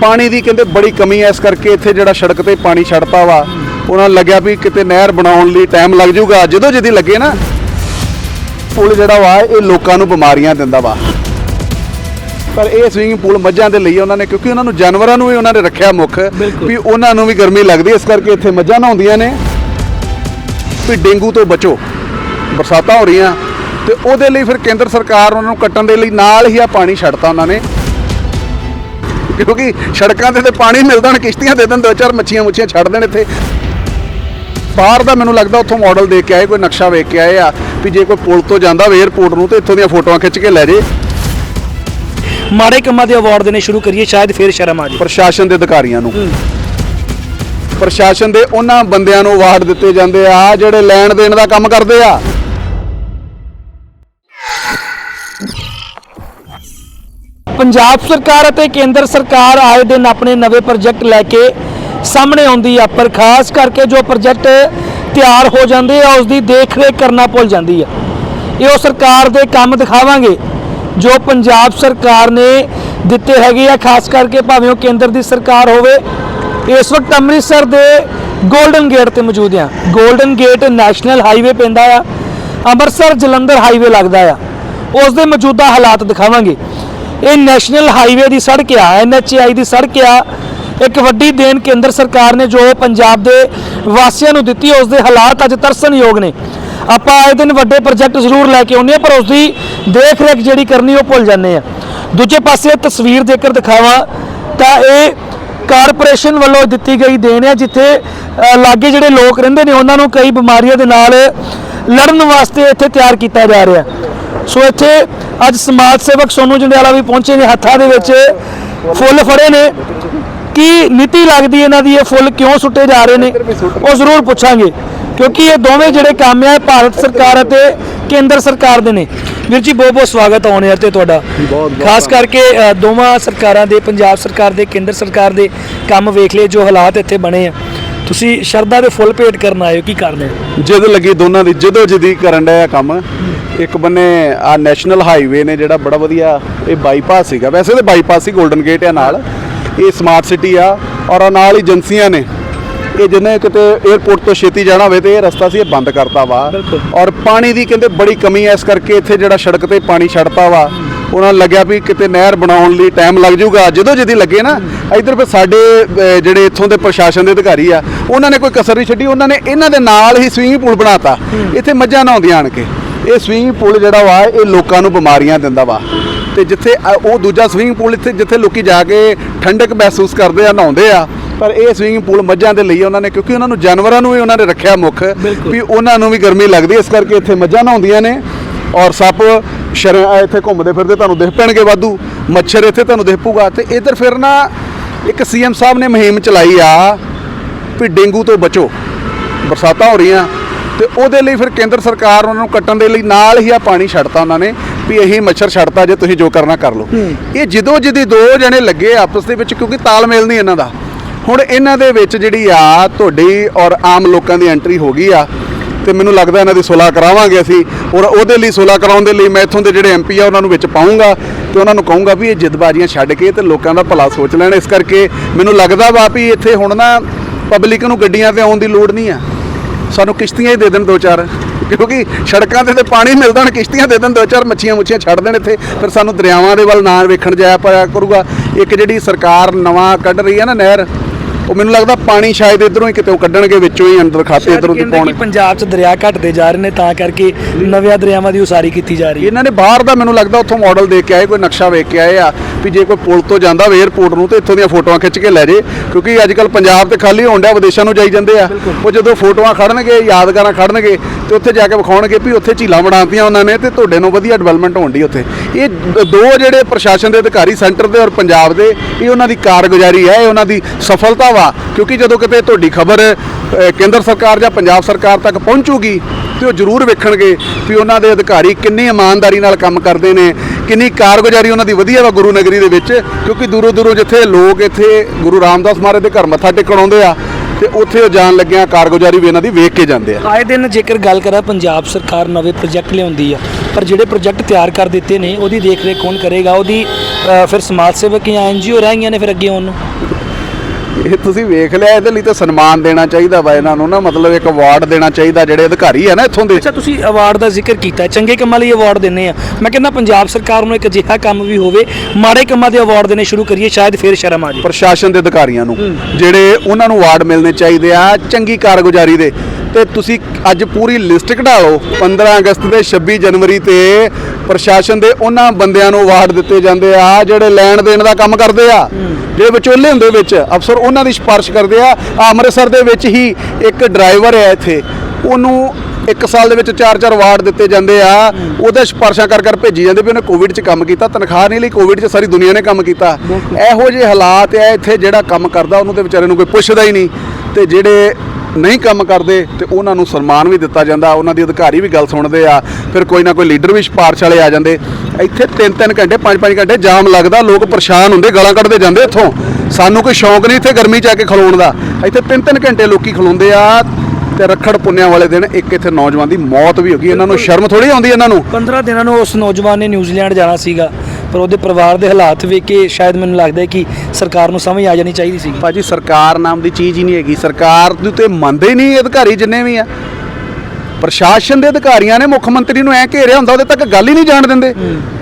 ਪਾਣੀ ਦੀ ਕਹਿੰਦੇ ਬੜੀ ਕਮੀ ਐ ਇਸ ਕਰਕੇ ਇੱਥੇ ਜਿਹੜਾ ਸੜਕ ਤੇ ਪਾਣੀ ਛੱਡਤਾ ਵਾ ਉਹਨਾਂ ਨੂੰ ਲੱਗਿਆ ਵੀ ਕਿਤੇ ਨਹਿਰ ਬਣਾਉਣ ਲਈ ਟਾਈਮ ਲੱਗ ਜਾਊਗਾ। ਜਦੋਂ ਜਦੀ ਲੱਗੇ ਨਾ ਪੁਲ ਜਿਹੜਾ ਵਾ ਇਹ ਲੋਕਾਂ ਨੂੰ ਬਿਮਾਰੀਆਂ ਦਿੰਦਾ ਵਾ। ਪਰ ਇਹ ਸਵਿਮਿੰਗ ਪੂਲ ਮੱਝਾਂ ਦੇ ਲਈ ਉਹਨਾਂ ਨੇ ਕਿਉਂਕਿ ਉਹਨਾਂ ਨੂੰ ਜਾਨਵਰਾਂ ਨੂੰ ਵੀ ਉਹਨਾਂ ਨੇ ਰੱਖਿਆ ਮੁੱਖ ਵੀ ਉਹਨਾਂ ਨੂੰ ਵੀ ਗਰਮੀ ਲੱਗਦੀ ਇਸ ਕਰਕੇ ਇੱਥੇ ਮੱਝਾਂ ਨਹਾਉਂਦੀਆਂ ਨੇ। ਵੀ ਡੇਂਗੂ ਤੋਂ ਬਚੋ। ਬਰਸਾਤਾਂ ਹੋ ਰਹੀਆਂ। ਤੇ ਉਹਦੇ ਲਈ ਫਿਰ ਕੇਂਦਰ ਸਰਕਾਰ ਉਹਨਾਂ ਨੂੰ ਕੱਟਣ ਦੇ ਲਈ ਨਾਲ ਹੀ ਆ ਪਾਣੀ ਛੱਡਤਾ ਉਹਨਾਂ ਨੇ। ਕਿਉਂਕਿ ਸੜਕਾਂ ਤੇ ਤੇ ਪਾਣੀ ਮਿਲਦਾ ਹੁਣ ਕਿਸ਼ਤੀਆਂ ਦੇ ਦੇਣ ਦੋ ਚਾਰ ਮੱਛੀਆਂ ਮੁੱਛੀਆਂ ਛੱਡ ਦੇਣ ਇੱਥੇ। ਬਾਹਰ ਦਾ ਮੈਨੂੰ ਲੱਗਦਾ ਉੱਥੋਂ ਮਾਡਲ ਦੇਖ ਕੇ ਆਏ ਕੋਈ ਨਕਸ਼ਾ ਵੇਖ ਕੇ ਆਏ ਆ ਵੀ ਜੇ ਕੋਈ ਪੁਲ ਤੋਂ ਜਾਂਦਾ ਵੇ 에어ਪੋਰਟ ਨੂੰ ਤੇ ਇੱਥੋਂ ਦੀਆਂ ਫੋਟੋਆਂ ਖਿੱਚ ਕੇ ਲੈ ਜੇ। ਮਾੜੇ ਕੰਮਾਂ ਦੇ ਅਵਾਰਡ ਦੇਣੇ ਸ਼ੁਰੂ ਕਰੀਏ ਸ਼ਾਇਦ ਫੇਰ ਸ਼ਰਮ ਆ ਜਾਏ ਪ੍ਰਸ਼ਾਸਨ ਦੇ ਅਧਿਕਾਰੀਆਂ ਨੂੰ। ਪ੍ਰਸ਼ਾਸਨ ਦੇ ਉਹਨਾਂ ਬੰਦਿਆਂ ਨੂੰ ਅਵਾਰਡ ਦਿੱਤੇ ਜਾਂਦੇ ਆ ਜਿਹੜੇ ਲੈਣ ਦੇਣ ਦਾ ਕੰਮ ਕਰਦੇ ਆ। ਪੰਜਾਬ ਸਰਕਾਰ ਅਤੇ ਕੇਂਦਰ ਸਰਕਾਰ ਆਏ ਦਿਨ ਆਪਣੇ ਨਵੇਂ ਪ੍ਰੋਜੈਕਟ ਲੈ ਕੇ ਸਾਹਮਣੇ ਆਉਂਦੀ ਆ, ਪਰ ਖਾਸ ਕਰਕੇ ਜੋ ਪ੍ਰੋਜੈਕਟ ਤਿਆਰ ਹੋ ਜਾਂਦੇ ਆ ਉਸ ਦੀ ਦੇਖ ਰੇਖ ਕਰਨਾ ਭੁੱਲ ਜਾਂਦੀ ਆ। ਇਹ ਉਹ ਸਰਕਾਰ ਦੇ ਕੰਮ ਦਿਖਾਵਾਂਗੇ, ਜੋ ਪੰਜਾਬ ਸਰਕਾਰ ਨੇ ਦਿੱਤੇ ਹੈਗੇ ਆ, ਖਾਸ ਕਰਕੇ ਭਾਵੇਂ ਉਹ ਕੇਂਦਰ ਦੀ ਸਰਕਾਰ ਹੋਵੇ। ਇਸ ਵਕਤ ਅੰਮ੍ਰਿਤਸਰ ਦੇ ਗੋਲਡਨ ਗੇਟ ਤੇ ਮੌਜੂਦ ਆ। ਗੋਲਡਨ ਗੇਟ ਨੈਸ਼ਨਲ ਹਾਈਵੇ ਪੈਂਦਾ ਆ। ਅੰਮ੍ਰਿਤਸਰ ਜਲੰਧਰ ਹਾਈਵੇ ਲੱਗਦਾ ਆ। ਉਸ ਦੇ ਮੌਜੂਦਾ ਹਾਲਾਤ ਦਿਖਾਵਾਂਗੇ। ਇਹ ਨੈਸ਼ਨਲ ਹਾਈਵੇ ਦੀ ਸੜਕ ਆ ਐਨਐਚਆਈ ਦੀ ਸੜਕ ਆ। ਇੱਕ ਵੱਡੀ ਦੇਣ ਕੇਂਦਰ ਸਰਕਾਰ ਨੇ ਜੋ ਪੰਜਾਬ ਦੇ ਵਾਸੀਆਂ ਨੂੰ ਦਿੱਤੀ ਉਸ ਦੇ ਹਾਲਾਤ ਅੱਜ ਤਰਸਣਯੋਗ ਨੇ। ਆਪਾਂ ਆਏ ਦਿਨ ਵੱਡੇ ਪ੍ਰੋਜੈਕਟ ਜ਼ਰੂਰ ਲੈ ਕੇ ਆਉਂਦੇ ਆ ਪਰ ਉਸ ਦੀ ਦੇਖ ਰੇਖ ਜਿਹੜੀ ਕਰਨੀ, ਉਹ ਭੁੱਲ ਜਾਂਦੇ ਆ ਦੂਜੇ ਪਾਸੇ ਤਸਵੀਰ ਜੇਕਰ ਦਿਖਾਵਾਂ, ਤਾਂ ਇਹ ਕਾਰਪੋਰੇਸ਼ਨ ਵੱਲੋਂ ਦਿੱਤੀ ਗਈ ਦੇਣ ਹੈ ਜਿੱਥੇ ਲਾਗੇ ਜਿਹੜੇ ਲੋਕ ਰਹਿੰਦੇ ਨੇ, ਉਹਨਾਂ ਨੂੰ ਕਈ ਬਿਮਾਰੀਆਂ ਦੇ ਨਾਲ ਲੜਨ ਵਾਸਤੇ ਇੱਥੇ ਤਿਆਰ ਕੀਤਾ ਜਾ ਰਿਹਾ। ਸੋ ਇੱਥੇ ਅੱਜ ਸਮਾਜ ਸੇਵਕ ਸੋਨੂ ਜੰਡਿਆਲਾ ਵੀ ਪਹੁੰਚੇ ਨੇ ਹੱਥਾਂ ਦੇ ਵਿੱਚ। ਫੁੱਲ ਫੜੇ ਨੇ। ਕੀ ਨੀਤੀ ਲੱਗਦੀ ਇਹਨਾਂ ਦੀ? ਇਹ ਫੁੱਲ ਕਿਉਂ ਸੁੱਟੇ ਜਾ ਰਹੇ ਨੇ? ਉਹ ਜ਼ਰੂਰ ਪੁੱਛਾਂਗੇ। ਕਿਉਂਕਿ ਇਹ ਦੋਵੇਂ ਜਿਹੜੇ ਕੰਮ ਆ ਭਾਰਤ ਸਰਕਾਰ ਅਤੇ ਕੇਂਦਰ ਸਰਕਾਰ ਦੇ ਨੇ। ਵੀਰ ਜੀ ਬਹੁਤ ਬਹੁਤ ਸਵਾਗਤ ਆਉਣ ਯਾਰ ਤੇ ਤੁਹਾਡਾ ਖਾਸ ਕਰਕੇ ਦੋਵਾਂ ਸਰਕਾਰਾਂ ਦੇ ਪੰਜਾਬ ਸਰਕਾਰ ਦੇ ਕੇਂਦਰ ਸਰਕਾਰ ਦੇ ਕੰਮ ਵੇਖ ਲਏ ਜੋ ਹਾਲਾਤ ਇੱਥੇ ਬਣੇ ਆ। ਤੁਸੀਂ ਸ਼ਰਧਾ ਦੇ ਫੁੱਲ ਭੇਟ ਕਰਨ ਆਏ ਹੋ ਕੀ ਕਰਨੇ ਜਿੱਦ ਲੱਗੀ ਦੋਨਾਂ ਦੀ ਜਦੋਂ ਜਦੀ ਕਰਨ ਡਿਆ ਕੰਮ। ਇੱਕ ਬੰਨੇ ਆ ਨੈਸ਼ਨਲ ਹਾਈਵੇ ਨੇ ਜਿਹੜਾ ਬੜਾ ਵਧੀਆ ਇਹ ਬਾਈਪਾਸ ਸੀਗਾ। ਵੈਸੇ ਤੇ ਬਾਈਪਾਸ ਹੀ 골ਡਨ ਗੇਟ ਆ ਨਾਲ। ਇਹ ਸਮਾਰਟ ਸਿਟੀ ਆ ਔਰ ਨਾਲ ਏਜੰਸੀਆਂ ਨੇ। ਇਹ ਜਿੰਨੇ ਕਿਤੇ 에어ਪੋਰਟ ਤੋਂ ਛੇਤੀ ਜਾਣਾ ਹੋਵੇ ਤੇ ਇਹ ਰਸਤਾ ਸੀ ਇਹ ਬੰਦ ਕਰਤਾ ਵਾ। ਔਰ ਪਾਣੀ ਦੀ ਕਹਿੰਦੇ ਬੜੀ ਕਮੀ ਐ ਇਸ ਕਰਕੇ ਇੱਥੇ ਜਿਹੜਾ ਸੜਕ ਤੇ ਪਾਣੀ ਛੱਡਤਾ ਵਾ। ਉਹਨਾਂ ਨੂੰ ਲੱਗਿਆ ਵੀ ਕਿਤੇ ਨਹਿਰ ਬਣਾਉਣ ਲਈ ਟਾਈਮ ਲੱਗ ਜਾਊਗਾ। ਜਦੋਂ ਜਦੀ ਲੱਗੇ ਨਾ ਇਧਰ ਫਿਰ ਸਾਡੇ ਜਿਹੜੇ ਇੱਥੋਂ ਦੇ ਪ੍ਰਸ਼ਾਸਨ ਦੇ ਅਧਿਕਾਰੀ ਆ ਉਹਨਾਂ ਨੇ ਕੋਈ ਕਸਰ ਨਹੀਂ ਛੱਡੀ। ਉਹਨਾਂ ਨੇ ਇਹਨਾਂ ਦੇ ਨਾਲ ਹੀ ਸਵਿਮਿੰਗ ਪੂਲ ਬਣਾਤਾ। ਇੱਥੇ ਮੱਝਾਂ ਨਹਾਉਂਦੀਆਂ ਆਣ ਕੇ। ਇਹ ਸਵਿਮਿੰਗ ਪੂਲ ਜਿਹੜਾ ਵਾ ਇਹ ਲੋਕਾਂ ਨੂੰ ਬਿਮਾਰੀਆਂ ਦਿੰਦਾ ਵਾ। ਤੇ ਜਿੱਥੇ ਉਹ ਦੂਜਾ ਸਵਿਮਿੰਗ ਪੂਲ ਇੱਥੇ ਜਿੱਥੇ ਲੋਕੀ ਜਾ ਕੇ ਠੰਡਕ ਮਹਿਸੂਸ ਕਰਦੇ ਆ ਨਹਾਉਂਦੇ ਆ ਪਰ ਇਹ ਸਵਿਮਿੰਗ ਪੂਲ ਮੱਝਾਂ ਦੇ ਲਈ ਉਹਨਾਂ ਨੇ ਕਿਉਂਕਿ ਉਹਨਾਂ ਨੂੰ ਜਾਨਵਰਾਂ ਨੂੰ ਵੀ ਉਹਨਾਂ ਨੇ ਰੱਖਿਆ ਮੁੱਖ। ਵੀ ਉਹਨਾਂ ਨੂੰ ਵੀ ਗਰਮੀ ਲੱਗਦੀ ਇਸ ਕਰਕੇ ਇੱਥੇ ਮੱਝਾਂ ਨਹਾਉਂਦੀਆਂ ਨੇ। ਔਰ ਸੱਪ ਸ਼ਰ ਇੱਥੇ ਘੁੰਮਦੇ ਫਿਰਦੇ ਤੁਹਾਨੂੰ ਦਿਖ ਪੈਣਗੇ ਵਾਧੂ। ਮੱਛਰ ਇੱਥੇ ਤੁਹਾਨੂੰ ਦਿਖ ਪੂਗਾ ਤੇ ਇਧਰ ਫਿਰ ਨਾ ਇੱਕ ਸੀਐਮ ਸਾਹਿਬ ਨੇ ਮੁਹਿੰਮ ਚਲਾਈ ਆ ਵੀ ਡੇਂਗੂ ਤੋਂ ਬਚੋ। ਬਰਸਾਤਾਂ ਹੋ ਰਹੀਆਂ। ਤੇ ਉਹਦੇ ਲਈ ਫਿਰ ਕੇਂਦਰ ਸਰਕਾਰ ਉਹਨਾਂ ਨੂੰ ਕੱਟਣ ਦੇ ਲਈ ਨਾਲ ਹੀ ਆ ਪਾਣੀ ਛੱਡਤਾ ਉਹਨਾਂ ਨੇ ਵੀ ਇਹੀ ਮੱਛਰ ਛੱਡਤਾ ਜੇ ਤੁਸੀਂ ਜੋ ਕਰਨਾ ਕਰ ਲਓ। ਇਹ ਜਦੋਂ ਜਦੀ ਦੋ ਜਣੇ ਲੱਗੇ ਆਪਸ ਦੇ ਵਿੱਚ ਕਿਉਂਕਿ ਤਾਲਮੇਲ ਨਹੀਂ ਇਹਨਾਂ ਦਾ। ਹੁਣ ਇਹਨਾਂ ਦੇ ਵਿੱਚ ਜਿਹੜੀ ਆ ਤੁਹਾਡੀ ਔਰ ਆਮ ਲੋਕਾਂ ਦੀ ਐਂਟਰੀ ਹੋ ਗਈ ਆ ਤੇ ਮੈਨੂੰ ਲੱਗਦਾ ਇਹਨਾਂ ਦੀ ਸੁਲਾਹ ਕਰਾਵਾਂਗੇ ਅਸੀਂ ਔਰ ਉਹਦੇ ਲਈ ਸੁਲਾਹ ਕਰਾਉਣ ਦੇ ਲਈ ਮੈਂ ਇੱਥੋਂ ਦੇ ਜਿਹੜੇ ਐਮਪੀ ਆ ਉਹਨਾਂ ਨੂੰ ਵਿੱਚ ਪਾਉਂਗਾ ਤੇ ਉਹਨਾਂ ਨੂੰ ਕਹੂੰਗਾ ਵੀ ਇਹ ਜਿੱਦਬਾਜ਼ੀਆਂ ਛੱਡ ਕੇ ਤੇ ਲੋਕਾਂ ਦਾ ਭਲਾ ਸੋਚ ਲੈਣ। ਇਸ ਕਰਕੇ ਮੈਨੂੰ ਲੱਗਦਾ ਵਾ ਵੀ ਇੱਥੇ ਹੁਣ ਨਾ ਪਬਲਿਕ ਨੂੰ ਗੱਡੀਆਂ ਤੇ ਆਉਣ ਦੀ ਲੋੜ ਨਹੀਂ ਆ। ਸਾਨੂੰ ਕਿਸ਼ਤੀਆਂ ਹੀ ਦੇ ਦੇਣ ਦੋ ਚਾਰ, ਕਿਉਂਕਿ ਸੜਕਾਂ ਤੇ ਤੇ ਪਾਣੀ ਮਿਲਦਾ, ਹੁਣ ਕਿਸ਼ਤੀਆਂ ਦੇ ਦੇਣ ਦੋ ਚਾਰ, ਮੱਛੀਆਂ ਮੁੱਛੀਆਂ ਛੱਡ ਦੇਣ ਇੱਥੇ। ਫਿਰ ਸਾਨੂੰ ਦਰਿਆਵਾਂ ਦੇ ਵੱਲ ਨਾ ਵੇਖਣ ਜਾਇਆ ਪਿਆ ਕਰੂਗਾ। ਇੱਕ ਜਿਹੜੀ ਸਰਕਾਰ ਨਵਾਂ ਕੱਢ ਰਹੀ ਹੈ ਨਾ ਨਹਿਰ ਉਹ ਮੈਨੂੰ ਲੱਗਦਾ ਪਾਣੀ ਸ਼ਾਇਦ ਇਧਰੋਂ ਹੀ ਕਿਤੇ ਉਹ ਕੱਢਣਗੇ ਵਿੱਚੋਂ ਹੀ ਅੰਦਰ ਖਾਤੇ ਇਧਰੋਂ ਦੀ ਪਾਉਣ। ਪੰਜਾਬ 'ਚ ਦਰਿਆ ਘਟਦੇ ਜਾ ਰਹੇ ਨੇ ਤਾਂ ਕਰਕੇ ਨਵਿਆਂ ਦਰਿਆਵਾਂ ਦੀ ਉਸਾਰੀ ਕੀਤੀ ਜਾ ਰਹੀ ਹੈ। ਇਹਨਾਂ ਨੇ ਬਾਹਰ ਦਾ ਮੈਨੂੰ ਲੱਗਦਾ ਉੱਥੋਂ ਮਾਡਲ ਦੇਖ ਕੇ ਆਏ ਕੋਈ ਨਕਸ਼ਾ ਵੇਖ ਕੇ ਆਏ ਆ ਵੀ ਜੇ ਕੋਈ ਪੁਲ ਤੋਂ ਜਾਂਦਾ ਵੇ 에어ਪੋਰਟ ਨੂੰ ਤੇ ਇੱਥੋਂ ਦੀਆਂ ਫੋਟੋਆਂ ਖਿੱਚ ਕੇ ਲੈ ਜੇ ਕਿਉਂਕਿ ਅੱਜ ਕੱਲ ਪੰਜਾਬ ਤੇ ਖਾਲੀ ਹੋਣ ਡਿਆ ਵਿਦੇਸ਼ਾਂ ਨੂੰ ਜਾਈ ਜਾਂਦੇ ਆ। ਉਹ ਜਦੋਂ ਫੋਟੋਆਂ ਖੜਨਗੇ ਯਾਦਗਾਰਾਂ ਖੜਨਗੇ ਤੇ ਉੱਥੇ ਜਾ ਕੇ ਵਿਖਾਉਣਗੇ ਵੀ ਉੱਥੇ ਝੀਲਾਂ ਬਣਾਉਂਦੀਆਂ ਉਹਨਾਂ ਨੇ ਤੇ ਤੁਹਾਡੇ ਨੂੰ ਵਧੀਆ ਡਿਵੈਲਪਮੈਂਟ ਹੋਣ ਦੀ ਉੱਥੇ। ਇਹ ਦੋ ਜਿਹੜੇ ਪ੍ਰਸ਼ਾਸਨ ਦੇ ਅਧਿਕਾਰੀ ਸੈਂਟਰ ਦੇ ਔਰ ਪੰਜਾਬ ਦੇ, ਇਹ ਉਹਨਾਂ ਦੀ ਕਾਰਗੁਜ਼ਾਰੀ ਹੈ, ਇਹ ਉਹਨਾਂ ਦੀ ਸਫਲਤਾ ਵਾ। ਕਿਉਂਕਿ ਜਦੋਂ ਕਿਤੇ ਤੁਹਾਡੀ ਖਬਰ ਕੇਂਦਰ ਸਰਕਾਰ ਜਾਂ ਪੰਜਾਬ ਸਰਕਾਰ ਤੱਕ ਪਹੁੰਚੂਗੀ ਤੇ ਉਹ ਜ਼ਰੂਰ ਵੇਖਣਗੇ ਵੀ ਉਹਨਾਂ ਦੇ ਅਧਿਕਾਰੀ ਕਿੰਨੀ ਇਮਾਨਦਾਰੀ ਨਾਲ ਕੰਮ ਕਰਦੇ ਨੇ, ਕਿੰਨੀ ਕਾਰਗੁਜ਼ਾਰੀ ਉਹਨਾਂ ਦੀ ਵਧੀਆ ਵਾ ਗੁਰੂ ਨਗਰੀ ਦੇ ਵਿੱਚ। ਕਿਉਂਕਿ ਦੂਰੋਂ ਦੂਰੋਂ ਜਿੱਥੇ ਲੋਕ ਇੱਥੇ ਗੁਰੂ ਰਾਮਦਾਸ ਮਹਾਰਾਜ ਦੇ ਘਰ ਮੱਥਾ ਟੇਕਣ ਆਉਂਦੇ ਆ ਤੇ ਉੱਥੇ ਉਹ ਜਾਣ ਲੱਗਿਆਂ ਕਾਰਗੁਜ਼ਾਰੀ ਵੀ ਇਹਨਾਂ ਦੀ ਵੇਖ ਕੇ ਜਾਂਦੇ ਆ। ਆਏ ਦਿਨ ਜੇਕਰ ਗੱਲ ਕਰਾਂ ਪੰਜਾਬ ਸਰਕਾਰ ਨਵੇਂ ਪ੍ਰੋਜੈਕਟ ਲਿਆਉਂਦੀ ਆ। ਪਰ ਜਿਹੜੇ ਪ੍ਰੋਜੈਕਟ ਤਿਆਰ ਕਰ ਦਿੱਤੇ ਨੇ ਉਹਦੀ ਦੇਖ ਰੇਖ ਕੌਣ ਕਰੇਗਾ? ਉਹਦੀ ਅ, ਫਿਰ ਸਮਾਜ ਸੇਵਕ ਜਾਂ ਐਨਜੀਓ ਰਹਿ ਗਈਆਂ ਨੇ ਫਿਰ ਅੱਗੇ ਉਹਨੂੰ ਇਹ ਤੁਸੀਂ ਵੇਖ ਲਿਆ ਇਹਦੇ ਲਈ ਤਾਂ ਸਨਮਾਨ ਦੇਣਾ ਚਾਹੀਦਾ ਵਾ ਇਹਨਾਂ ਨੂੰ ਨਾ ਮਤਲਬ ਇੱਕ ਅਵਾਰਡ ਦੇਣਾ ਚਾਹੀਦਾ ਜਿਹੜੇ ਅਧਿਕਾਰੀ ਆ ਨਾ ਇੱਥੋਂ ਦੇ। ਅੱਛਾ ਤੁਸੀਂ ਅਵਾਰਡ ਦਾ ਜ਼ਿਕਰ ਕੀਤਾ ਹੈ, ਚੰਗੇ ਕੰਮਾਂ ਲਈ ਅਵਾਰਡ ਦਿੰਨੇ ਆ। ਮੈਂ ਕਹਿੰਦਾ ਪੰਜਾਬ ਸਰਕਾਰ ਨੂੰ ਇੱਕ ਅਜਿਹਾ ਕੰਮ ਵੀ ਹੋਵੇ ਮਾੜੇ ਕੰਮਾਂ ਦੇ ਅਵਾਰਡ ਦੇਣੇ ਸ਼ੁਰੂ ਕਰੀਏ ਸ਼ਾਇਦ ਫਿਰ ਸ਼ਰਮ ਆ ਜਾਏ। ਪ੍ਰਸ਼ਾਸਨ ਦੇ ਅਧਿਕਾਰੀਆਂ ਨੂੰ ਜਿਹੜੇ ਉਹਨਾਂ ਨੂੰ ਅਵਾਰਡ ਮਿਲਣੇ ਚਾਹੀਦੇ ਆ ਚੰਗੀ ਕਾਰਗੁਜ਼ਾਰੀ ਦੇ। ਤੇ ਤੁਸੀਂ ਅੱਜ ਪੂਰੀ ਲਿਸਟ ਕਢਾ ਲਓ। 15 ਅਗਸਤ ਤੇ 26 ਜਨਵਰੀ ਤੇ ਪ੍ਰਸ਼ਾਸਨ ਦੇ ਉਹਨਾਂ ਬੰਦਿਆਂ ਨੂੰ ਅਵਾਰਡ ਦਿੱਤੇ ਜਾਂਦੇ ਆ ਜਿਹੜੇ ਲੈਣ ਦੇਣ ਦਾ ਕੰਮ ਕਰਦੇ ਆ। ਜਿਹੜੇ ਵਿਚੋਲੇ ਹੁੰਦੇ ਵਿੱਚ ਅਫਸਰ ਉਹਨਾਂ ਦੀ ਸਿਫਾਰਿਸ਼ ਕਰਦੇ ਆ। ਅੰਮ੍ਰਿਤਸਰ ਦੇ ਵਿੱਚ ਹੀ ਇੱਕ ਡਰਾਈਵਰ ਹੈ ਇੱਥੇ। ਉਹਨੂੰ ਇੱਕ ਸਾਲ ਦੇ ਵਿੱਚ ਚਾਰ ਚਾਰ ਅਵਾਰਡ ਦਿੱਤੇ ਜਾਂਦੇ ਆ। ਉਹਦੇ ਸਿਫਾਰਿਸ਼ਾਂ ਕਰ ਕਰ ਭੇਜੀ ਜਾਂਦੇ ਵੀ ਉਹਨੇ ਕੋਵਿਡ 'ਚ ਕੰਮ ਕੀਤਾ। ਤਨਖਾਹ ਨਹੀਂ ਲਈ ਕੋਵਿਡ 'ਚ ਸਾਰੀ ਦੁਨੀਆ ਨੇ ਕੰਮ ਕੀਤਾ। ਇਹੋ ਜਿਹੇ ਹਾਲਾਤ ਆ ਇੱਥੇ ਜਿਹੜਾ ਕੰਮ ਕਰਦਾ ਉਹਨੂੰ ਤੇ ਵਿਚਾਰੇ ਨੂੰ ਕੋਈ ਪੁੱਛਦਾ ਹੀ ਨਹੀਂ। ਤੇ ਜਿਹੜੇ ਨਹੀਂ ਕੰਮ ਕਰਦੇ ਤੇ ਉਹਨਾਂ ਨੂੰ ਸਨਮਾਨ ਵੀ ਦਿੱਤਾ ਜਾਂਦਾ, ਉਹਨਾਂ ਦੀ ਅਧਿਕਾਰੀ ਵੀ ਗੱਲ ਸੁਣਦੇ ਆ, ਫਿਰ ਕੋਈ ਨਾ ਕੋਈ ਲੀਡਰ ਵੀ ਸਿਫਾਰਿਸ਼ ਵਾਲੇ ਆ ਜਾਂਦੇ। ਇੱਥੇ 3-3 ਘੰਟੇ 5-5 ਘੰਟੇ ਜਾਮ ਲੱਗਦਾ, ਲੋਕ ਪਰੇਸ਼ਾਨ ਹੁੰਦੇ, ਗਾਲਾਂ ਕੱਢਦੇ ਜਾਂਦੇ ਇੱਥੋਂ। ਸਾਨੂੰ ਕੋਈ ਸ਼ੌਂਕ ਨਹੀਂ ਇੱਥੇ ਗਰਮੀ 'ਚ ਆ ਕੇ ਖਲੋਣ ਦਾ। ਇੱਥੇ 3-3 ਘੰਟੇ ਲੋਕੀ ਖਲੋਂਦੇ ਆ ਤੇ ਰੱਖੜ ਪੁੰਨਿਆਂ ਵਾਲੇ ਦਿਨ ਇੱਕ ਇੱਥੇ ਨੌਜਵਾਨ ਦੀ ਮੌਤ ਵੀ ਹੋ ਗਈ। ਇਹਨਾਂ ਨੂੰ ਸ਼ਰਮ ਥੋੜੀ ਆਉਂਦੀ ਇਹਨਾਂ ਨੂੰ। 15 ਦਿਨਾਂ ਨੂੰ ਉਸ ਨੌਜਵਾਨ ਨੇ ਨਿਊਜ਼ੀਲੈਂਡ ਜਾਣਾ ਸੀਗਾ। ਪਰ ਉਹਦੇ ਪਰਿਵਾਰ ਦੇ ਹਾਲਾਤ ਵੇਖ ਕੇ ਸ਼ਾਇਦ ਮੈਨੂੰ ਲੱਗਦਾ ਹੈ ਕਿ ਸਰਕਾਰ ਨੂੰ ਸਮਝ ਆ ਜਾਣੀ ਚਾਹੀਦੀ ਸੀ ਭਾਜੀ, ਸਰਕਾਰ ਨਾਮ ਦੀ ਚੀਜ਼ ਹੀ ਨਹੀਂ ਹੈਗੀ। ਸਰਕਾਰ ਨੂੰ ਤੇ ਮੰਨਦੇ ਹੀ ਨਹੀਂ ਅਧਿਕਾਰੀ ਜਿੰਨੇ ਵੀ ਆ। ਪ੍ਰਸ਼ਾਸਨ ਦੇ ਅਧਿਕਾਰੀਆਂ ਨੇ ਮੁੱਖ ਮੰਤਰੀ ਨੂੰ ਐ ਘੇਰਿਆ ਹੁੰਦਾ ਉਹਦੇ ਤੱਕ ਗੱਲ ਹੀ ਨਹੀਂ ਜਾਣ ਦਿੰਦੇ।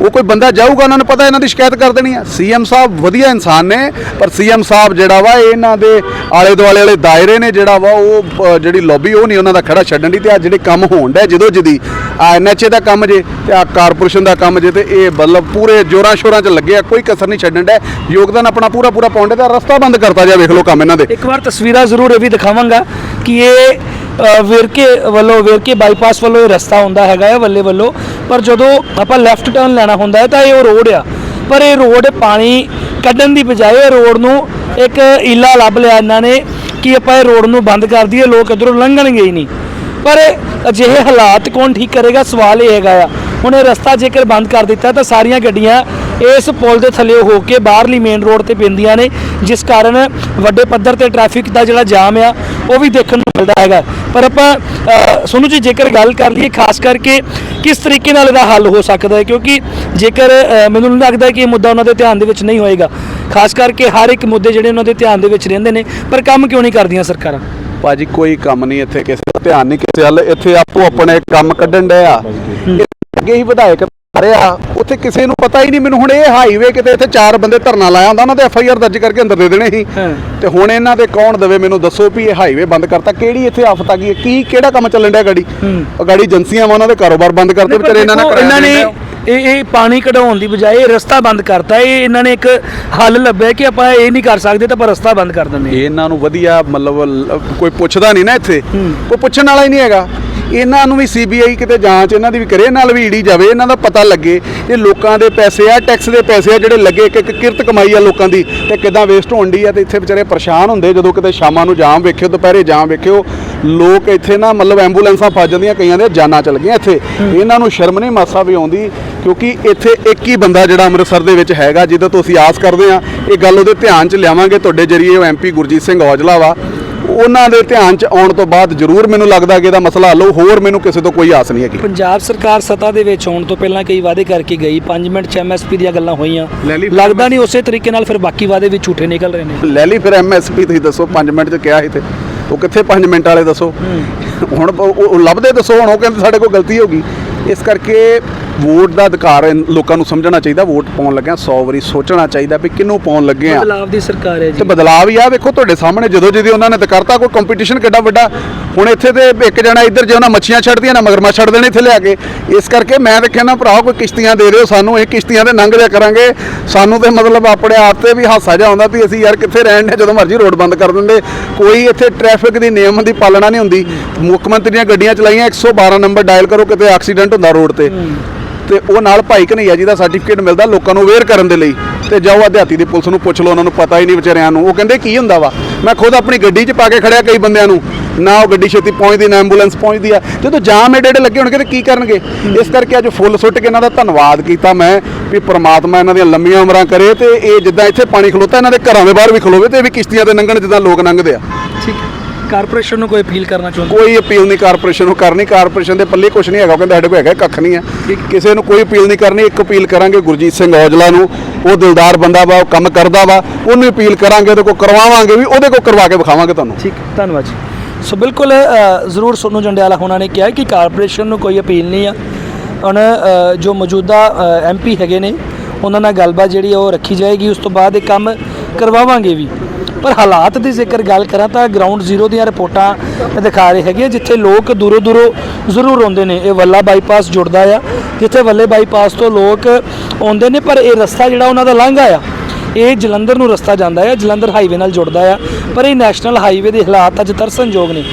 ਉਹ ਕੋਈ ਬੰਦਾ ਜਾਊਗਾ ਉਹਨਾਂ ਨੂੰ ਪਤਾ ਇਹਨਾਂ ਦੀ ਸ਼ਿਕਾਇਤ ਕਰ ਦੇਣੀ ਆ। ਸੀਐਮ ਸਾਹਿਬ ਵਧੀਆ ਇਨਸਾਨ ਨੇ ਪਰ ਸੀਐਮ ਸਾਹਿਬ ਜਿਹੜਾ ਵਾ ਇਹ ਇਹਨਾਂ ਦੇ ਆਲੇ ਦੁਆਲੇ ਵਾਲੇ ਦਾਇਰੇ ਨੇ ਜਿਹੜਾ ਵਾ ਉਹ ਜਿਹੜੀ ਲੌਬੀ ਉਹ ਨਹੀਂ ਉਹਨਾਂ ਦਾ ਖੜਾ ਛੱਡਣ ਦੀ ਤੇ ਆ ਜਿਹੜੇ ਕੰਮ ਹੋਣ ਡਿਆ ਜਦੋਂ ਜਦੀ ਆ ਐਨਐਚਏ ਦਾ ਕੰਮ ਜੇ ਤੇ ਆ ਕਾਰਪੋਰੇਸ਼ਨ ਦਾ ਕੰਮ ਜੇ ਤੇ ਇਹ ਮਤਲਬ ਪੂਰੇ ਜੋਰਾਂ ਸ਼ੋਰਾਂ 'ਚ ਲੱਗੇ ਆ ਕੋਈ ਕਸਰ ਨਹੀਂ ਛੱਡਣ ਡਿਆ ਯੋਗਦਾਨ ਆਪਣਾ ਪੂਰਾ ਪੂਰਾ ਪਾਉਂਦੇ ਤੇ ਰਸਤਾ ਬੰਦ ਕਰਤਾ ਜਾ ਵੇਖ ਲਓ ਕੰਮ ਇਹਨਾਂ ਦੇ। ਇੱਕ ਵਾਰ ਤਸਵੀਰਾਂ ਜ਼ਰੂਰ ਇਹ ਵੀ ਦਿਖਾਵਾਂਗਾ ਕਿ ਇਹ ਵਿਰਕੇ ਵੱਲੋਂ ਵੇਰਕੇ ਬਾਈਪਾਸ ਵੱਲੋਂ ਇਹ ਰਸਤਾ ਹੁੰਦਾ ਹੈਗਾ ਹੈ ਵੱਲੇ ਵੱਲੋਂ। ਪਰ ਜਦੋਂ ਆਪਾਂ ਲੈਫਟ ਟਰਨ ਲੈਣਾ ਹੁੰਦਾ ਹੈ ਤਾਂ ਇਹ ਉਹ ਰੋਡ ਆ। ਪਰ ਇਹ ਰੋਡ ਪਾਣੀ ਕੱਢਣ ਦੀ ਬਜਾਏ ਇਹ ਰੋਡ ਨੂੰ ਇੱਕ ਈਲਾ ਲੱਭ ਲਿਆ ਇਹਨਾਂ ਨੇ ਕਿ ਆਪਾਂ ਇਹ ਰੋਡ ਨੂੰ ਬੰਦ ਕਰ ਦਈਏ, ਲੋਕ ਇਧਰੋਂ ਲੰਘਣਗੇ ਹੀ ਨਹੀਂ। ਪਰ ਅਜਿਹੇ ਹਾਲਾਤ ਕੌਣ ਠੀਕ ਕਰੇਗਾ, ਸਵਾਲ ਇਹ ਹੈਗਾ ਆ। ਹੁਣ ਇਹ ਰਸਤਾ ਜੇਕਰ ਬੰਦ ਕਰ ਦਿੱਤਾ ਤਾਂ ਸਾਰੀਆਂ ਗੱਡੀਆਂ ਇਸ ਪੁਲ ਦੇ ਥੱਲੇ ਹੋ ਕੇ ਬਾਹਰਲੀ ਮੇਨ ਰੋਡ ਤੇ ਪੈਂਦੀਆਂ ਨੇ, ਜਿਸ ਕਾਰਨ ਵੱਡੇ ਪੱਧਰ ਤੇ ਟ੍ਰੈਫਿਕ ਦਾ ਜਿਹੜਾ ਜਾਮ ਆ ਉਹ ਵੀ ਦੇਖਣ ਨੂੰ ਮਿਲਦਾ ਹੈਗਾ। ਪਰ ਆਪਾਂ ਸੋਨੂੰ ਜੀ ਜੇਕਰ ਗੱਲ ਕਰ ਲਈਏ ਖਾਸ ਕਰਕੇ ਕਿਸ ਤਰੀਕੇ ਨਾਲ ਇਹਦਾ ਹੱਲ ਹੋ ਸਕਦਾ ਹੈ ਕਿਉਂਕਿ ਜੇਕਰ ਮੈਨੂੰ ਨਹੀਂ ਲੱਗਦਾ ਕਿ ਇਹ ਮੁੱਦਾ ਉਹਨਾਂ ਦੇ ਧਿਆਨ ਦੇ ਵਿੱਚ ਨਹੀਂ ਹੋਏਗਾ। ਖਾਸ ਕਰਕੇ ਹਰ ਇੱਕ ਮੁੱਦੇ ਜਿਹੜੇ ਉਹਨਾਂ ਦੇ ਧਿਆਨ ਦੇ ਵਿੱਚ ਰਹਿੰਦੇ ਨੇ ਪਰ ਕੰਮ ਕਿਉਂ ਨਹੀਂ ਕਰਦੀਆਂ ਸਰਕਾਰਾਂ? ਭਾਜੀ ਕੋਈ ਕੰਮ ਨਹੀਂ ਇੱਥੇ ਕਿਸੇ ਦਾ ਧਿਆਨ ਨਹੀਂ ਕਿਸੇ ਵੱਲ। ਇੱਥੇ ਆਪੋ ਆਪਣੇ ਕੰਮ ਕੱਢਣ ਡਏ ਆ। ਇਹ ਅੱਗੇ ਹੀ ਵਿਧਾਇਕ ਰਿਹਾ ਉੱਥੇ ਕਿਸੇ ਨੂੰ ਪਤਾ ਹੀ ਨਹੀਂ ਮੈਨੂੰ ਹੁਣ ਇਹ ਹਾਈਵੇ ਕਿਤੇ ਇੱਥੇ ਚਾਰ ਬੰਦੇ ਧਰਨਾ ਲਾਇਆ ਹੁੰਦਾ ਉਹਨਾਂ ਦੇ ਐਫ ਆਈ ਆਰ ਦਰਜ ਕਰਕੇ ਅੰਦਰ ਦੇ ਦੇਣੇ ਸੀ। ਤੇ ਹੁਣ ਇਹਨਾਂ ਦੇ ਕੌਣ ਦਵੇ ਮੈਨੂੰ ਦੱਸੋ ਵੀ ਇਹ ਹਾਈਵੇ ਬੰਦ ਕਰਤਾ ਕਿਹੜੀ ਇੱਥੇ ਆਫਤ ਆ ਗਈ ਹੈ? ਕੀ ਕਿਹੜਾ ਕੰਮ ਚੱਲਣ ਡਿਆ ਗਾੜੀ। ਉਹ ਗਾੜੀ ਏਜੰਸੀਆਂ ਵਾ ਉਹਨਾਂ ਦੇ ਕਾਰੋਬਾਰ ਬੰਦ ਕਰਤੇ ਵਿਚਾਰੇ ਇਹਨਾਂ ਨੇ ਇਹਨਾਂ ਨੇ। ਇਹ ਇਹ ਪਾਣੀ ਕਢਾਉਣ ਦੀ ਬਜਾਏ ਇਹ ਰਸਤਾ ਬੰਦ ਕਰਤਾ ਇਹ ਇਹਨਾਂ ਨੇ ਇੱਕ ਹੱਲ ਲੱਭਿਆ ਕਿ ਆਪਾਂ ਇਹ ਨਹੀਂ ਕਰ ਸਕਦੇ ਤਾਂ ਆਪਾਂ ਰਸਤਾ ਬੰਦ ਕਰ ਦਿੰਦੇ। ਇਹਨਾਂ ਨੂੰ ਵਧੀਆ ਮਤਲਬ ਕੋਈ ਪੁੱਛਦਾ ਨਹੀਂ ਨਾ ਇੱਥੇ। ਕੋਈ ਪੁੱਛਣ ਵਾਲਾ ਹੀ ਨਹੀਂ ਹੈਗਾ ਇਹਨਾਂ ਨੂੰ ਵੀ ਸੀਬੀਆਈ ਕਿਤੇ ਜਾਂਚ, ਇਹਨਾਂ ਦੀ ਵੀ ਕਰੇ, ਨਾਲ ਵੀ ਈਡੀ ਜਾਵੇ, ਇਹਨਾਂ ਦਾ ਪਤਾ ਲੱਗੇ ਇਹ ਲੋਕਾਂ ਦੇ ਪੈਸੇ ਆ ਟੈਕਸ ਦੇ ਪੈਸੇ ਆ, ਜਿਹੜੇ ਲੱਗੇ ਇੱਕ ਇੱਕ ਕਿਰਤ ਕਮਾਈ ਆ ਲੋਕਾਂ ਦੀ, ਤੇ ਕਿਦਾਂ ਵੇਸਟ ਹੋਣ ਦੀ ਆ, ਤੇ ਇੱਥੇ ਵਿਚਾਰੇ ਪਰੇਸ਼ਾਨ ਹੁੰਦੇ, ਜਦੋਂ ਕਿਤੇ ਸ਼ਾਮਾਂ ਨੂੰ ਜਾਮ ਵੇਖਿਓ, ਦੁਪਹਿਰੇ ਜਾਮ ਵੇਖਿਓ, ਲੋਕ ਇੱਥੇ ਨਾ ਮਤਲਬ ਐਂਬੂਲੈਂਸਾਂ ਫਸ ਜਾਂਦੀਆਂ, ਕਈਆਂ ਦੇ ਜਾਨਾਂ ਚਲ ਗਈਆਂ ਇੱਥੇ। ਇਹਨਾਂ ਨੂੰ ਸ਼ਰਮ ਨਹੀਂ ਮਾਸਾ ਵੀ ਆਉਂਦੀ, ਕਿਉਂਕਿ ਇੱਥੇ ਇੱਕ ਹੀ ਬੰਦਾ ਜਿਹੜਾ ਅੰਮ੍ਰਿਤਸਰ ਦੇ ਵਿੱਚ ਹੈਗਾ, ਜਿਹਦੇ ਤੋਂ ਅਸੀਂ ਆਸ ਕਰਦੇ ਆ ਇਹ ਗੱਲ ਉਹਦੇ ਧਿਆਨ 'ਚ ਲਿਆਵਾਂਗੇ। ਤੁਹਾਡੇ ਜਰੀਏ ਉਹ ਐਮਪੀ ਗੁਰਜੀਤ ਸਿੰਘ ਔਜਲਾ ਵਾ ਉਹਨਾਂ ਦੇ ਧਿਆਨ 'ਚ ਆਉਣ ਤੋਂ ਬਾਅਦ ਜ਼ਰੂਰ ਮੈਨੂੰ ਲੱਗਦਾ ਕਿ ਇਹਦਾ ਮਸਲਾ ਹੱਲ ਹੋਰ ਮੈਨੂੰ ਕਿਸੇ ਤੋਂ ਕੋਈ ਆਸ ਨਹੀਂ ਹੈਗੀ। ਪੰਜਾਬ ਸਰਕਾਰ ਸੱਤਾ ਦੇ ਵਿੱਚ ਆਉਣ ਤੋਂ ਪਹਿਲਾਂ ਕਈ ਵਾਅਦੇ ਕਰਕੇ ਗਈ। 5 ਮਿੰਟ 'ਚ ਐਮਐਸਪੀ ਦੀਆਂ ਗੱਲਾਂ ਹੋਈਆਂ। ਲੱਗਦਾ ਨਹੀਂ ਉਸੇ ਤਰੀਕੇ ਨਾਲ ਫਿਰ ਬਾਕੀ ਵਾਅਦੇ ਵੀ ਝੂਠੇ ਨਿਕਲ ਰਹੇ ਨੇ। ਲੈ ਲਈ ਫਿਰ ਐਮਐਸਪੀ ਤੁਸੀਂ ਦੱਸੋ 5 ਮਿੰਟ 'ਚ ਕਿਹਾ ਸੀ ਤੇ। ਉਹ ਕਿੱਥੇ 5 ਮਿੰਟ ਵਾਲੇ ਦੱਸੋ? ਹੁਣ ਉਹ ਲੱਭਦੇ ਦੱਸੋ ਹੁਣ ਉਹ ਕਹਿੰਦੇ ਸਾਡੇ ਕੋਲ ਗਲਤੀ ਹੋ ਗਈ। ਇਸ ਕਰਕੇ ਵੋਟ ਦਾ ਅਧਿਕਾਰ ਹੈ, ਲੋਕਾਂ ਨੂੰ ਸਮਝਣਾ ਚਾਹੀਦਾ ਵੋਟ ਪਾਉਣ ਲੱਗਿਆ 100 ਵਾਰੀ ਸੋਚਣਾ ਚਾਹੀਦਾ ਵੀ ਕਿਹਨੂੰ ਪਾਉਣ ਲੱਗੇ ਆ ਬਦਲਾਵ ਦੀ ਸਰਕਾਰ ਹੈ ਤੇ ਜੀ ਬਦਲਾਅ ਵੀ ਆ ਵੇਖੋ ਤੁਹਾਡੇ ਸਾਹਮਣੇ ਜਦੋਂ ਜਦੋਂ ਉਹਨਾਂ ਨੇ ਤਾਂ ਕਰਤਾ ਕੋਈ ਕੰਪੀਟੀਸ਼ਨ ਕਿੱਡਾ ਵੱਡਾ। ਹੁਣ ਇੱਥੇ ਤੇ ਇੱਕ ਜਣਾ ਇੱਧਰ ਜੇ ਉਹਨਾਂ ਮੱਛੀਆਂ ਛੱਡਦੀਆਂ ਨਾ ਮਗਰਮੱਛ ਛੱਡ ਦੇਣੇ ਇੱਥੇ ਲਿਆ ਕੇ। ਇਸ ਕਰਕੇ ਮੈਂ ਤਾਂ ਕਹਿੰਦਾ ਭਰਾ ਕੋਈ ਕਿਸ਼ਤੀਆਂ ਦੇ ਦਿਓ ਸਾਨੂੰ ਇਹ ਕਿਸ਼ਤੀਆਂ ਤੇ ਲੰਘ ਜਾ ਕਰਾਂਗੇ। ਸਾਨੂੰ ਤੇ ਮਤਲਬ ਆਪਣੇ ਆਪ ਤੇ ਵੀ ਹਾਸਾ ਜਿਹਾ ਆਉਂਦਾ ਵੀ ਅਸੀਂ ਯਾਰ ਕਿੱਥੇ ਰਹਿਣ ਨੇ ਜਦੋਂ ਮਰਜ਼ੀ ਰੋਡ ਬੰਦ ਕਰ ਦਿੰਦੇ। ਕੋਈ ਇੱਥੇ ਟ੍ਰੈਫਿਕ ਦੀ ਨਿਯਮ ਦੀ ਪਾਲਣਾ ਨਹੀਂ ਹੁੰਦੀ। ਮੁੱਖ ਮੰਤਰੀ ਦੀਆਂ ਗੱਡੀਆਂ ਚਲਾਈਆਂ 112 ਨੰਬਰ ਡਾਇਲ ਕਰੋ ਕਿਤੇ ਐਕਸੀਡੈਂਟ ਹੁੰਦਾ ਰੋਡ ਤੇ। ਤੇ ਉਹ ਨਾਲ ਭਾਈ ਕਨਈਆ ਜੀ ਦਾ ਸਰਟੀਫਿਕੇਟ ਮਿਲਦਾ ਲੋਕਾਂ ਨੂੰ ਅਵੇਅਰ ਕਰਨ ਦੇ ਲਈ। ਤੇ ਜਾਓ ਅਧਿਆਤੀ ਦੀ ਪੁਲਿਸ ਨੂੰ ਪੁੱਛ ਲਓ, ਉਹਨਾਂ ਨੂੰ ਪਤਾ ਹੀ ਨਹੀਂ ਵਿਚਾਰਿਆਂ ਨੂੰ। ਉਹ ਕਹਿੰਦੇ ਕੀ ਹੁੰਦਾ ਵਾ? ਮੈਂ ਖੁਦ ਆਪਣੀ ਗੱਡੀ 'ਚ ਪਾ ਕੇ ਖੜਿਆ ਕਈ ਬੰਦਿਆਂ ਨੂੰ। ਨਾ ਉਹ ਗੱਡੀ ਛੇਤੀ ਪਹੁੰਚਦੀ, ਨਾ ਐਂਬੂਲੈਂਸ ਪਹੁੰਚਦੀ ਆ। ਜਦੋਂ ਜਾਮ ਏਡੇ ਏਡੇ ਲੱਗੇ ਹੋਣਗੇ ਤੇ ਕੀ ਕਰਨਗੇ? ਇਸ ਕਰਕੇ ਅੱਜ ਫੁੱਲ ਸੁੱਟ ਕੇ ਇਹਨਾਂ ਦਾ ਧੰਨਵਾਦ ਕੀਤਾ ਮੈਂ ਵੀ ਪ੍ਰਮਾਤਮਾ ਇਹਨਾਂ ਦੀਆਂ ਲੰਮੀਆਂ ਉਮਰਾਂ ਕਰੇ ਤੇ ਇਹ ਜਿੱਦਾਂ ਇੱਥੇ ਪਾਣੀ ਖਲੋਤਾ, ਇਹਨਾਂ ਦੇ ਘਰਾਂ ਦੇ ਬਾਹਰ ਵੀ ਖਲੋਵੇ ਤੇ ਇਹ ਵੀ ਕਿਸ਼ਤੀਆਂ ਤੇ ਲੰਘਣ ਜਿੱਦਾਂ ਲੋਕ ਲੰਘਦੇ ਆ। ਠੀਕ ਹੈ। ਕਾਰਪੋਰੇਸ਼ਨ ਨੂੰ ਕੋਈ ਅਪੀਲ ਕਰਨਾ ਚਾਹੁੰਦੇ? ਕੋਈ ਅਪੀਲ ਨਹੀਂ ਕਾਰਪੋਰੇਸ਼ਨ ਨੂੰ ਕਰਨੀ। ਕਾਰਪੋਰੇਸ਼ਨ ਦੇ ਪੱਲੇ ਕੁਝ ਨਹੀਂ ਹੈਗਾ ਉਹ ਕਹਿੰਦੇ ਸਾਡੇ ਕੋਲ ਹੈਗਾ ਕੱਖ ਨਹੀਂ ਹੈ। ਕਿਸੇ ਨੂੰ ਕੋਈ ਅਪੀਲ ਨਹੀਂ ਕਰਨੀ ਇੱਕ ਅਪੀਲ ਕਰਾਂਗੇ ਗੁਰਜੀਤ ਸਿੰਘ ਔਜਲਾ ਨੂੰ। ਉਹ ਦਿਲਦਾਰ ਬੰਦਾ ਵਾ ਉਹ ਕੰਮ ਕਰਦਾ ਵਾ ਉਹਨੂੰ ਅਪੀਲ ਕਰਾਂਗੇ ਉਹਦੇ ਕੋਲ ਕਰਵਾਵਾਂਗੇ ਵੀ ਉਹਦੇ ਕੋਲ ਕਰਵਾ ਕੇ ਵਿਖਾਵਾਂਗੇ ਤੁਹਾਨੂੰ। ਠੀਕ ਧੰਨਵਾਦ ਜੀ। ਸੋ ਬਿਲਕੁਲ ਜ਼ਰੂਰ ਸੋਨੂੰ ਜੰਡਿਆਲਾ ਹੋਣਾ ਨੇ ਕਿਹਾ ਕਿ ਕਾਰਪੋਰੇਸ਼ਨ ਨੂੰ ਕੋਈ ਅਪੀਲ ਨਹੀਂ ਆ। ਹੁਣ ਜੋ ਮੌਜੂਦਾ ਐਮਪੀ ਹੈਗੇ ਨੇ ਉਹਨਾਂ ਨਾਲ ਗੱਲਬਾਤ ਜਿਹੜੀ ਉਹ ਰੱਖੀ ਜਾਏਗੀ ਉਸ ਤੋਂ ਬਾਅਦ ਇਹ ਕੰਮ ਕਰਵਾਵਾਂਗੇ ਵੀ। ਪਰ ਹਾਲਾਤ ਦੀ ਜ਼ਿਕਰ ਗੱਲ ਕਰਾਂ ਤਾਂ ਗਰਾਊਂਡ ਜ਼ੀਰੋ ਦੀਆਂ ਰਿਪੋਰਟਾਂ ਦਿਖਾ ਰਹੇ ਹੈਗੇ ਆ, ਜਿੱਥੇ ਲੋਕ ਦੂਰੋਂ ਦੂਰੋਂ ਜ਼ਰੂਰ ਆਉਂਦੇ ਨੇ। ਇਹ ਵੱਲਾ ਬਾਈਪਾਸ ਜੁੜਦਾ ਆ ਜਿੱਥੇ ਵੱਲੇ ਬਾਈਪਾਸ ਤੋਂ ਲੋਕ ਆਉਂਦੇ ਨੇ ਪਰ ਇਹ ਰਸਤਾ ਜਿਹੜਾ ਉਹਨਾਂ ਦਾ ਲੰਘਾ ਆ ਇਹ ਜਲੰਧਰ ਨੂੰ ਰਸਤਾ ਜਾਂਦਾ ਹੈ ਜਲੰਧਰ ਹਾਈਵੇ ਨਾਲ ਜੁੜਦਾ ਆ। ਪਰ ਇਹ ਨੈਸ਼ਨਲ ਹਾਈਵੇ ਦੇ ਹਾਲਾਤ ਅੱਜ ਤਰਸਨਯੋਗ ਨੇ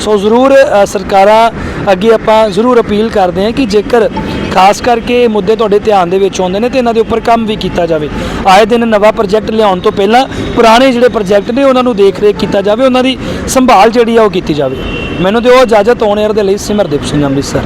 ਸੋ ਜ਼ਰੂਰ ਸਰਕਾਰਾਂ ਅੱਗੇ ਆਪਾਂ ਜ਼ਰੂਰ ਅਪੀਲ ਕਰਦੇ ਹਾਂ ਕਿ ਜੇਕਰ ਖਾਸ ਕਰਕੇ ਇਹ ਮੁੱਦੇ ਤੁਹਾਡੇ ਧਿਆਨ ਦੇ ਵਿੱਚ ਆਉਂਦੇ ਨੇ ਤੇ ਇਹਨਾਂ ਦੇ ਉੱਪਰ ਕੰਮ ਵੀ ਕੀਤਾ ਜਾਵੇ। ਆਏ ਦਿਨ ਨਵਾਂ ਪ੍ਰੋਜੈਕਟ ਲਿਆਉਣ ਤੋਂ ਪਹਿਲਾਂ ਪੁਰਾਣੇ ਜਿਹੜੇ ਪ੍ਰੋਜੈਕਟ ਨੇ ਉਹਨਾਂ ਨੂੰ ਦੇਖ ਰੇਖ ਕੀਤਾ ਜਾਵੇ, ਉਹਨਾਂ ਦੀ ਸੰਭਾਲ ਜਿਹੜੀ ਆ ਉਹ ਕੀਤੀ ਜਾਵੇ। ਮੈਨੂੰ ਦਿਓ ਇਜਾਜ਼ਤ ਆਉਣ 에ਅਰ ਦੇ ਲਈ ਸਿਮਰਦੀਪ ਸਿੰਘ ਅੰਮ੍ਰਿਤਸਰ।